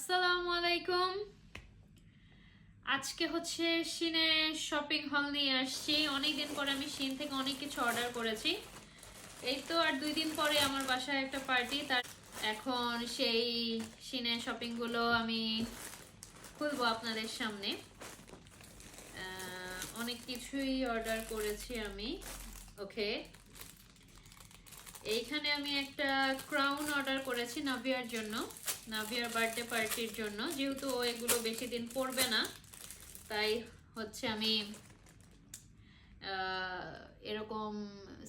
আসসালামু আলাইকুম আজকে হচ্ছে সিনে শপিং হল নিয়ে আসছি। অনেকদিন পরে আমি সিন থেকে অনেক কিছু অর্ডার করেছি। এই তো আর দুই দিন পরে আমার বাসায় একটা পার্টি। তার এখন সেই সিনে শপিংগুলো আমি খুলবো আপনাদের সামনে। অনেক কিছুই অর্ডার করেছি আমি। ওকে। এইখানে আমি একটা ক্রাউন অর্ডার করেছি নাভিয়ার জন্য। নাভিয়ার বার্থডে পার্টির জন্য। যেহেতু ও এগুলো বেশি দিন পরবে না, তাই হচ্ছে আমি এরকম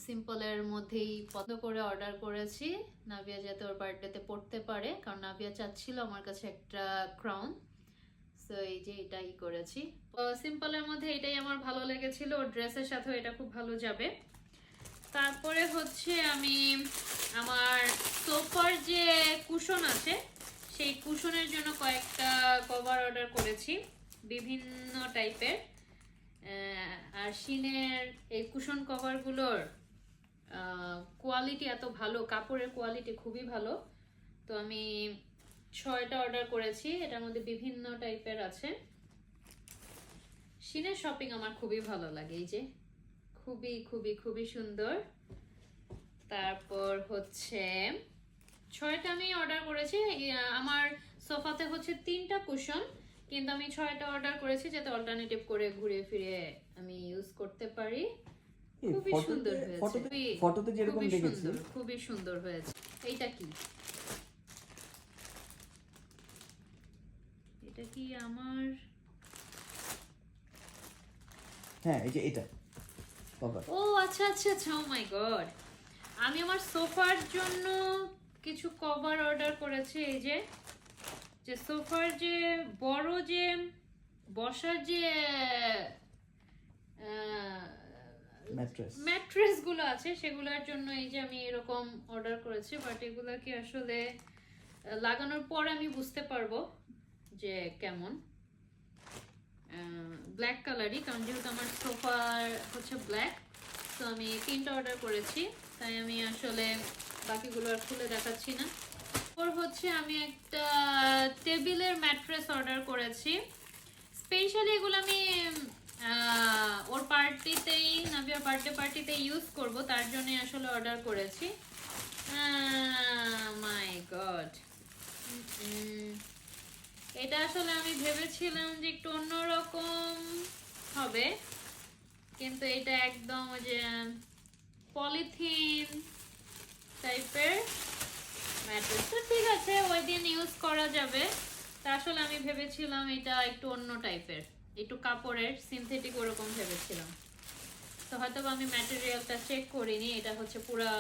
সিম্পলের মধ্যেই পছন্দ করে অর্ডার করেছি। নাভিয়া যাতে ওর বার্থডেতে পড়তে পারে, কারণ নাভিয়া চাচ্ছিল আমার কাছে একটা ক্রাউন সো এই যে এটাই করেছি। সিম্পলের মধ্যে এটাই আমার ভালো লেগেছিল। ওর ড্রেসের সাথেও এটা খুব ভালো যাবে। তারপরে হচ্ছে আমি, আমার সোফার যে কুশন আছে সেই কুশনের জন্য কয়েকটা কভার অর্ডার করেছি, বিভিন্ন টাইপের আর শিনের এই কুশন কভারগুলোর কোয়ালিটি এত ভালো, কাপড়ের কোয়ালিটি খুবই ভালো। তো আমি ছয়টা অর্ডার করেছি, এটার মধ্যে বিভিন্ন টাইপের আছে। শিনের শপিং আমার খুবই ভালো লাগে, এই যে। খুবই খুবই খুবই সুন্দর। তারপর হচ্ছে ছয়টা আমি অর্ডার করেছি। আমার সোফাতে হচ্ছে তিনটা কুশন কিন্তু আমি ছয়টা অর্ডার করেছি যাতে অল্টারনেটিভ করে ঘুরে ফিরে আমি ইউজ করতে পারি। খুবই সুন্দর হয়েছে। ফটোতে- যেরকম দেখেছি। খুবই সুন্দর হয়েছে। এইটা কি? এটা কি আমার? হ্যাঁ এই যে এটা। ও আচ্ছা আচ্ছা আচ্ছা ও মাই গড আমি আমার সোফার জন্য কিছু কভার অর্ডার করেছি এই যে যে সোফার যে বড় যে বসার যে ম্যাট্রেসগুলো আছে সেগুলোর জন্য এই যে আমি এরকম অর্ডার করেছি বাট এগুলো কি আসলে লাগানোর পর আমি বুঝতে পারব যে কেমন। ব্ল্যাক কালারই কারণ যেহেতু আমার সোফার হচ্ছে ব্ল্যাক তো আমি তিনটা অর্ডার করেছি তাই আমি আসলে বাকিগুলো আর খুলে দেখাচ্ছি না। ওর হচ্ছে আমি একটা টেবিলের ম্যাট্রেস অর্ডার করেছি। স্পেশালি এগুলো আমি ওর পার্টিতেই, নাভিয়ার বার্থডে পার্টিতে ইউজ করব, তার জন্য আসলে অর্ডার করেছি। মাই গড এটা আসলে আমি ভেবেছিলাম যে একটু অন্যরকম হবে, কিন্তু এটা একদম ওই যে, পলিথিন টাইপের ম্যাট্রেস তো ঠিক আছে, ওই দিন ইউজ করা যাবে। তা আসলে আমি ভেবেছিলাম এটা একটু অন্য টাইপের একটু কাপড়ের সিনথেটিক ওরকম ভেবেছিলাম। তো হয়তো আমি ম্যাটেরিয়ালটা চেক করিনি, এটা হচ্ছে পুরা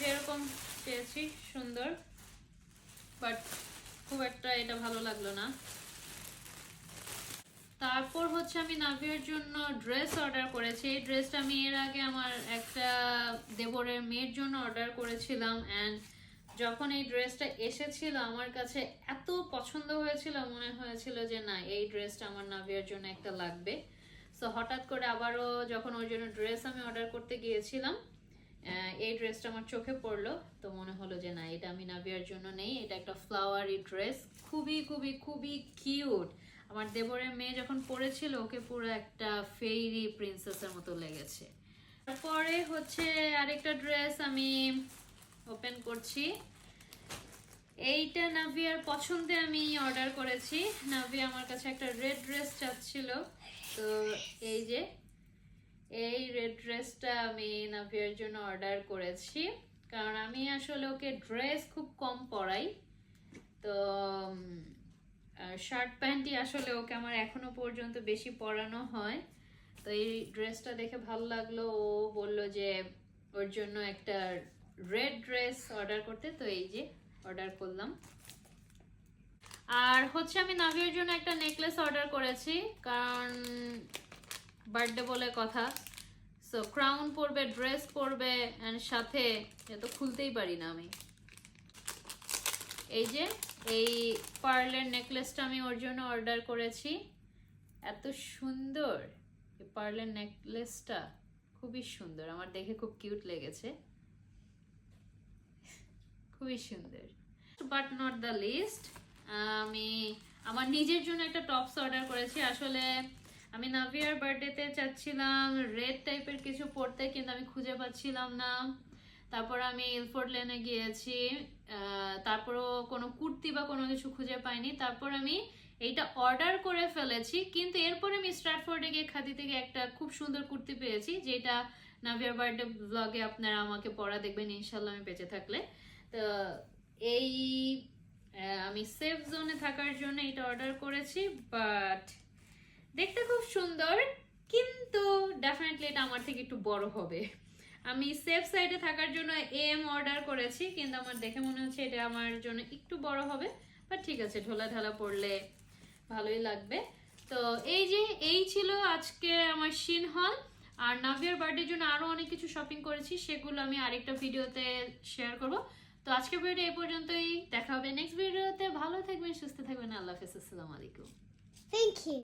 যেরকম পেয়েছি, সুন্দর। বাট খুব একটা এটা ভালো লাগল না। তারপর হচ্ছে আমি নাভিয়ার জন্য ড্রেস অর্ডার করেছি। এই ড্রেসটা আমি এর আগে আমার একটা দেবরের মেয়ের জন্য অর্ডার করেছিলাম অ্যান্ড যখন এই ড্রেসটা এসেছিল আমার কাছে এত পছন্দ হয়েছিল, মনে হয়েছিল যে না, এই ড্রেসটা আমার নাভিয়ার জন্য একটা লাগবে। সো হঠাৎ করে আবারও যখন ওর জন্য ড্রেস আমি অর্ডার করতে গিয়েছিলাম এই ড্রেসটা আমার চোখে পড়ল। তো মনে হলো যে না, এটা আমি নাভিয়ার জন্য নেই, এটা একটা ফ্লাওয়ারি ড্রেস খুবই খুবই খুবই কিউট আমার দেবরের মেয়ে যখন পরেছিল ওকে পুরো একটা ফেইরি প্রিন্সেসের মতো লেগেছে। তারপরে হচ্ছে আরেকটা ড্রেস আমি ওপেন করছি। এইটা নাভিয়ার পছন্দে আমি অর্ডার করেছি। নাভিয়া আমার কাছে একটা রেড ড্রেস চাচ্ছিল। তো এই যে, এই রেড ড্রেসটা আমি নাভিয়ার জন্য অর্ডার করেছি। কারণ আমি আসলে ওকে ড্রেস খুব কম পরাই। তো শার্ট প্যান্টই আসলে ওকে আমার এখনও পর্যন্ত বেশি পরানো হয়। তো এই ড্রেসটা দেখে ভালো লাগল। ও বলল যে ওর জন্য একটা রেড ড্রেস অর্ডার করতে। তো এই যে অর্ডার করলাম। আর হচ্ছে আমি নাভিয়ার জন্য একটা নেকলেস অর্ডার করেছি, কারণ বার্থডে বলে কথা। সো ক্রাউন পরবে ড্রেস পরবে অ্যান্ড সাথে এ তো খুলতেই পারি না আমি। এই যে, এই পার্লের নেকলেসটা আমি ওর জন্য অর্ডার করেছি। এত সুন্দর। এই পার্লের নেকলেসটা খুবই সুন্দর। আমার দেখে খুব কিউট লেগেছে। খুবই সুন্দর। বাট নট দ্য লিস্ট আমি আমার নিজের জন্য একটা টপস অর্ডার করেছি। আসলে আমি নাভিয়ার বার্থডেতে চাচ্ছিলাম রেড টাইপের কিছু পরতে, কিন্তু আমি খুঁজে পাচ্ছিলাম না। তারপর আমি ইলফোর্ড লেনে গিয়েছি তারপরও কোনো কুর্তি বা কোনো কিছু খুঁজে পাইনি। তারপর আমি এইটা অর্ডার করে ফেলেছি, কিন্তু এরপরে আমি স্ট্রাটফোর্ডে গিয়ে খাদি থেকে একটা খুব সুন্দর কুর্তি পেয়েছি, যেটা নাভিয়ার বার্থডে ব্লগে আপনারা আমাকে পরা দেখবেন ইনশাল্লাহ আমি বেঁচে থাকলে। তো এই আমি সেফ জোনে থাকার জন্য এটা অর্ডার করেছি বাট দেখতে খুব সুন্দর, কিন্তু ডেফিনেটলি এটা আমার থেকে একটু বড় হবে। আমি সেফ সাইডে থাকার জন্য এম অর্ডার করেছি, কিন্তু আমার দেখে মনে হচ্ছে এটা আমার জন্য একটু বড় হবে বাট ঠিক আছে, ঢোলা ঢালা পড়লে ভালোই লাগবে। তো এই যে, এই ছিল আজকে আমার শিন হল আর নাভিয়ার বার্থডের জন্য আরও অনেক কিছু শপিং করেছি, সেগুলো আমি আরেকটা ভিডিওতে শেয়ার করব। তো আজকের ভিডিও এই পর্যন্তই, দেখা হবে নেক্সট ভিডিওতে ভালো থাকবেন, সুস্থ থাকবেন, আল্লাহ হাফেজ, আসসালামু আলাইকুম। Thank you.